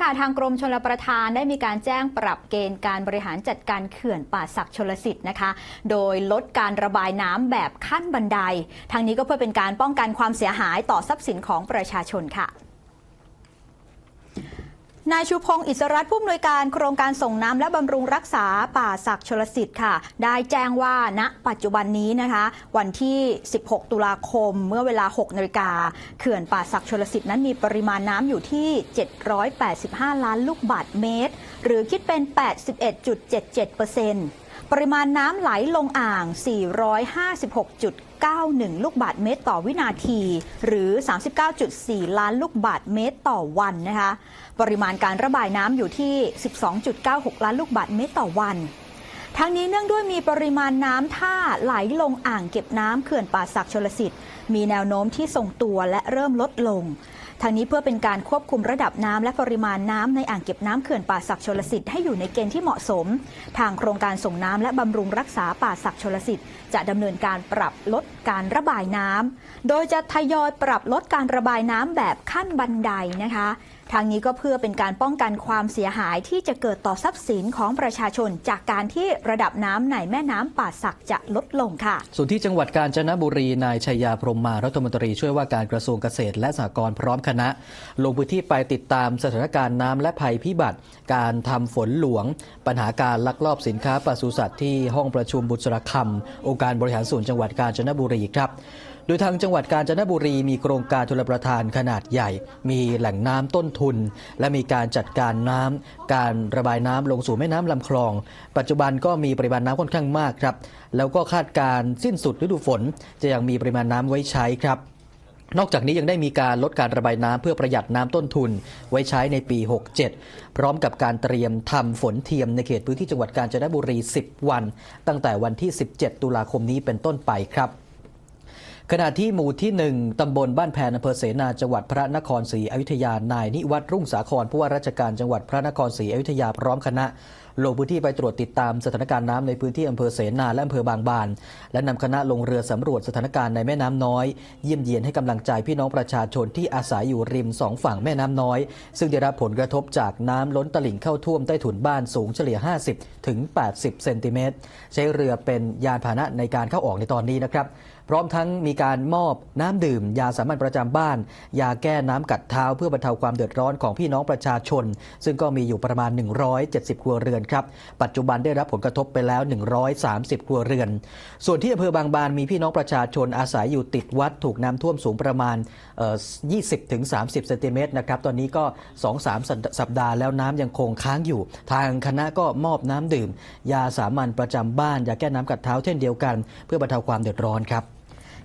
ค่ะ ทางกรมชลประทานได้มีการแจ้งปรับเกณฑ์การบริหารจัดการเขื่อนป่าศักชลสิทธิ์นะคะ โดยลดการระบายน้ำแบบขั้นบันได ทางนี้ก็เพื่อเป็นการป้องกันความเสียหายต่อทรัพย์สินของประชาชนค่ะ นายชูพงศ์อิสรัตผู้อำนวยการโครงการส่งน้ำและบำรุงรักษาป่าศักชลสิทธิ์ค่ะ ได้แจ้งว่าณปัจจุบันนี้นะคะ วันที่ 16 ตุลาคมเมื่อเวลา 6นาฬิกาเขื่อนป่าศักชลสิทธิ์นั้นมีปริมาณน้ำอยู่ที่ 785 ล้านลูกบาทเมตร หรือคิดเป็น 81.77% ปริมาณน้ำไหลลงอ่าง 456.91 ลูกบาทเมตรต่อวินาที หรือ 39.4 ล้านลูกบาทเมตรต่อวันนะคะ ปริมาณการระบายน้ำอยู่ที่ 12.96 ล้านลูกบาทเมตรต่อวัน ทั้งนี้เนื่องด้วยมีปริมาณน้ำท่าไหลลงอ่างเก็บน้ำเขื่อนป่าศักชลสิทธิ์มีแนวโน้มที่ทรงตัวและเริ่มลดลงทางนี้เพื่อเป็นการควบคุมระดับน้ำและปริมาณน้ำในอ่างเก็บน้ำเขื่อนป่าศักชลสิทธิ์ให้อยู่ในเกณฑ์ที่เหมาะสม ทางโครงการส่งน้ำและบำรุงรักษาป่าศักชลสิทธิ์จะดำเนินการปรับลดการระบายน้ำโดยจะทยอยปรับลดการระบายน้ำแบบขั้นบันไดนะคะ ทางนี้ก็เพื่อเป็นการป้องกันความเสียหายที่จะเกิดต่อทรัพย์สินของประชาชน จากการที่ระดับน้ำในแม่น้ำป่าศักจะลดลงค่ะ ส่วนที่จังหวัดกาญจนบุรีนายชัยยาพรหมมารัฐมนตรีช่วยว่าการกระทรวงเกษตรและสหกรณ์พร้อมคณะ ลงพื้นที่ไปติดตามสถานการณ์น้ำและภัยพิบัติ การทำฝนหลวง ปัญหาการลักลอบสินค้าปศุสัตว์ที่ห้องประชุมบุษรคำองค์การบริหารส่วนจังหวัดกาญจนบุรีครับ ดยทางจังหวัดกาญจนบุรีมีโครงการชลประทานขนาดใหญ่ มีแหล่งน้ำต้นทุน และมีการจัดการน้ำการระบายน้ำลงสู่แม่น้ำลำคลอง ปัจจุบันก็มีปริมาณน้ำค่อนข้างมากครับ แล้วก็คาดการสิ้นสุดฤดูฝน จะยังมีปริมาณน้ำไว้ใช้ครับนอกจากนี้ยังได้มีการลดการระบายน้ำเพื่อประหยัดน้ำต้นทุน ไว้ใช้ในปี 67 พร้อมกับการเตรียมทำฝนเทียมในเขตพื้นที่จังหวัดกาญจนบุรี 10 วัน ตั้งแต่วันที่ 17 ตุลาคมนี้เป็นต้นไปครับ ขณะที่หมู่ที่ 1 ตำบลบ้านแพนอำเภอเสนาจังหวัดพระนครศรีอยุธยา นายนิวัตรรุ่งสาครผู้ว่าราชการจังหวัดพระนครศรีอยุธยาพร้อมคณะลงพื้นที่ไปตรวจติดตามสถานการณ์น้ำในพื้นที่อำเภอเสนาและอำเภอบางบาน และนำคณะลงเรือสำรวจสถานการณ์ในแม่น้ำน้อย เยี่ยมเยียนให้กำลังใจพี่น้องประชาชนที่อาศัยอยู่ริมสองฝั่งแม่น้ำน้อย ซึ่งได้รับผลกระทบจากน้ำล้นตลิ่งเข้าท่วมใต้ถุนบ้านสูงเฉลี่ย 50 ถึง 80 เซนติเมตร ใช้เรือเป็นยานพาหนะในการเข้าออกในตอนนี้นะครับ พร้อมทั้งมีการมอบน้ำดื่ม ยาสามัญประจำบ้าน ยาแก้น้ำกัดเท้าเพื่อบรรเทาความเดือดร้อนของพี่น้องประชาชน ซึ่งก็มีอยู่ประมาณ 170 ครัวเรือนครับ ปัจจุบันได้รับผลกระทบไปแล้ว 130 ครัวเรือน ส่วนที่อำเภอบางบานมีพี่น้องประชาชนอาศัยอยู่ติดวัดถูกน้ำท่วมสูงประมาณ 20ถึง30 เซนติเมตรนะครับ ตอนนี้ก็ 2-3 สัปดาห์แล้วน้ำยังคงค้างอยู่ ทางคณะก็มอบน้ำดื่ม ยาสามัญประจำบ้านยาแก้น้ำกัดเท้าเช่นเดียวกัน เพื่อบรรเทาความเดือดร้อนครับ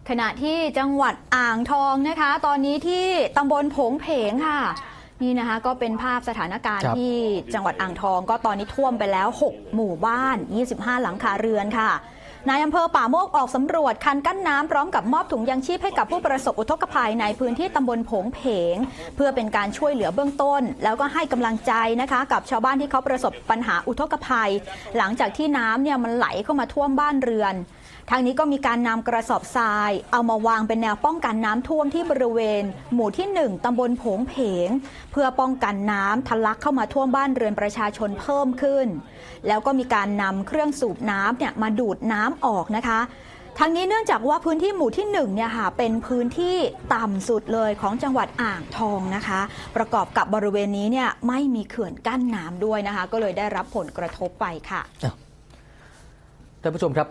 ขณะที่จังหวัดอ่างทองนะคะ ตอนนี้ที่ตำบลผงเพงค่ะ นี่นะคะก็เป็นภาพสถานการณ์ครับ ที่จังหวัดอ่างทอง ก็ตอนนี้ท่วมไปแล้ว 6 หมู่บ้าน 25 หลังคาเรือนค่ะ นายอำเภอป่าโมกออกสำรวจคันกั้นน้ำพร้อมกับมอบถุงยังชีพให้กับผู้ประสบอุทกภัยในพื้นที่ตำบลโผงเพง เพื่อเป็นการช่วยเหลือเบื้องต้น แล้วก็ให้กำลังใจนะคะ กับชาวบ้านที่เขาประสบปัญหาอุทกภัย หลังจากที่น้ำเนี่ยมันไหลเข้ามาท่วมบ้านเรือนทางนี้ก็มีการนำกระสอบทราย เอามาวางเป็นแนวป้องกันน้ำท่วมที่บริเวณ หมู่ที่ 1ตำบลโผงเพง เพื่อป้องกันน้ำทะลักเข้ามาท่วมบ้านเรือนประชาชนเพิ่มขึ้น แล้วก็มีการนำเครื่องสูบน้ำเนี่ยมาดูดน้ำออกนะคะทั้งนี้เนื่องจากว่าพื้นที่หมู่ที่1เนี่ยค่ะเป็นพื้นที่ต่ำสุดเลยของจังหวัดอ่างทองนะคะ ประกอบกับบริเวณนี้เนี่ยไม่มีเขื่อนกั้นน้ำด้วยนะคะ ก็เลยได้รับผลกระทบไปค่ะท่านผู้ชมครับ